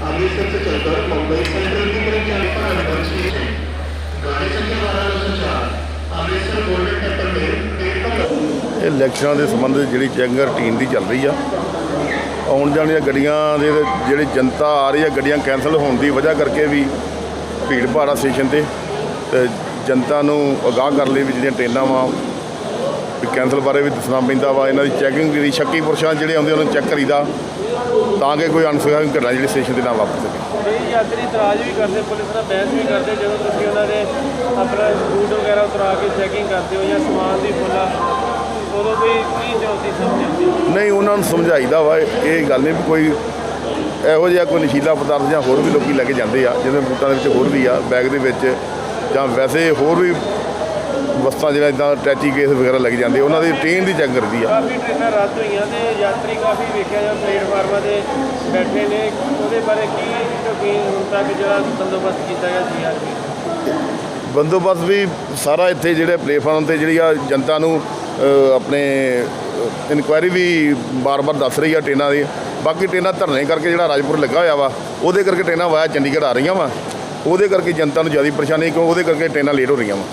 अमृतसर से चलकर मुंबई सेंट्रल की तरफ जाने पर अनवर स्टेशन गाड़ी संख्या बारह दो सौ चार अमृतसर गोल्डन टेम्पल में प्लेटफॉर्म ਇਹ ਇਲੈਕਸ਼ਨਾਂ ਦੇ ਸੰਬੰਧ ਵਿੱਚ ਜਿਹੜੀ ਚੈਕਿੰਗ ਰੂਟੀਨ ਦੀ ਚੱਲ ਰਹੀ ਆ ਆਉਣ ਜਾਣ ਦੀਆਂ ਗੱਡੀਆਂ ਦੇ ਜਿਹੜੀ ਜਨਤਾ ਆ ਰਹੀ ਆ ਗੱਡੀਆਂ ਕੈਂਸਲ ਹੋਣ ਦੀ ਵਜ੍ਹਾ ਕਰਕੇ ਵੀ ਭੀੜ ਭਾੜ ਆ ਸਟੇਸ਼ਨ ਤੇ ਤੇ ਜਨਤਾ ਨੂੰ ਅਗਾਹ ਕਰਨ ਲਈ ਵੀ ਜਿਹੜੀਆਂ ਟ੍ਰੇਨਾਂ ਵਾ ਵੀ ਕੈਂਸਲ ਬਾਰੇ ਵੀ ਦੱਸਣਾ ਪੈਂਦਾ ਵਾ ਇਹਨਾਂ ਦੀ ਚੈਕਿੰਗ ਜਿਹੜੀ ਸ਼ੱਕੀ ਪੁਰਸ਼ਾਂ ਜਿਹੜੇ ਆਉਂਦੇ ਉਹਨਾਂ ਨੂੰ ਚੈੱਕ ਕਰੀਦਾ ਤਾਂ ਕਿ ਕੋਈ ਅਨਸੁਖਾਵੀ ਘਟਨਾ ਜਿਹੜੀ ਸਟੇਸ਼ਨ ਤੇ ਨਾ ਵਾਪਰ ਸਕੇ। ਕਈ ਯਾਤਰੀ ਇਤਰਾਜ਼ ਵੀ ਕਰਦੇ ਪੁਲਿਸ ਨਾਲ ਬਹਿਸ ਵੀ ਕਰਦੇ ਜਦੋਂ ਤੁਸੀਂ ਉਹਨਾਂ ਦੇ ਆਪਣਾ ਬੂਟ ਵਗੈਰਾ ਉਤਰਾ ਕੇ ਚੈਕਿੰਗ ਕਰਦੇ ਹੋ ਜਾਂ ਸਮਾਨ ਦੀ ਫੁੱਲਾ ਉਦੋਂ ਕੋਈ ਕੀ ਚੁਣੌਤੀ ਸਮਝਦੇ ਹੋ ਨਹੀਂ ਉਹਨਾਂ ਨੂੰ ਸਮਝਾਈਦਾ ਵਾ ਇਹ ਗੱਲ ਨਹੀਂ ਵੀ ਕੋਈ ਇਹੋ ਜਿਹਾ ਕੋਈ ਨਸ਼ੀਲਾ ਪਦਾਰਥ ਜਾਂ ਹੋਰ ਵੀ ਲੋਕੀ ਲੈ ਕੇ ਜਾਂਦੇ ਆ ਜਿਵੇਂ ਬੂਟਾਂ ਦੇ ਵਿੱਚ ਹੋਰ ਵੀ ਆ ਬੈਗ ਦੇ ਵਿੱਚ ਜਾਂ ਵੈਸੇ ਹੋਰ ਵੀ ਵਸਤਾਂ ਜਿਹੜਾ ਇਦਾਂ ਟੈਚੀ ਕੇਸ ਵਗੈਰਾ ਲੈ ਕੇ ਜਾਂਦੇ ਉਹਨਾਂ ਦੀ ਟ੍ਰੇਨ ਦੀ ਚੈੱਕ ਕਰਦੀ ਆ। ਕਾਫੀ ਟ੍ਰੇਨਾਂ ਰੱਦ ਹੋਈਆਂ ਤੇ ਯਾਤਰੀ ਕਾਫੀ ਵੇਖਿਆ ਜਾਂ ਪਲੇਟਫਾਰਮਾਂ ਤੇ ਬੈਠੇ ਨੇ। ਉਹਦੇ ਬਾਰੇ ਕੀ ਯਕੀਨ ਹੁਣ ਤੱਕ ਜਿਹੜਾ ਬੰਦੋਬਸਤ ਕੀਤਾ ਗਿਆ ਸੀ ਬੰਦੋਬਸਤ ਵੀ ਸਾਰਾ ਇੱਥੇ ਜਿਹੜੇ ਪਲੇਟਫਾਰਮ ਤੇ ਜਿਹੜੀ ਆ ਜਨਤਾ ਨੂੰ ਆਪਣੇ ਇਨਕੁਆਇਰੀ ਵੀ ਬਾਰ-ਬਾਰ ਦੱਸ ਰਹੀ ਆ ਟ੍ਰੇਨਾਂ ਦੀ। ਬਾਕੀ ਟ੍ਰੇਨਾਂ ਧਰਨੇ ਕਰਕੇ ਜਿਹੜਾ ਰਾਜਪੁਰ ਲੱਗਾ ਹੋਇਆ ਵਾ ਉਹਦੇ ਕਰਕੇ ਟ੍ਰੇਨਾਂ ਵਾਇਆ ਚੰਡੀਗੜ੍ਹ ਆ ਰਹੀਆਂ ਵਾ। ਉਹਦੇ ਕਰਕੇ ਜਨਤਾ ਨੂੰ ਜ਼ਿਆਦਾ ਪਰੇਸ਼ਾਨੀ ਕਿਉਂ? ਉਹਦੇ ਕਰਕੇ ਟ੍ਰੇਨਾਂ ਲੇਟ ਹੋ ਰਹੀਆਂ ਵਾ।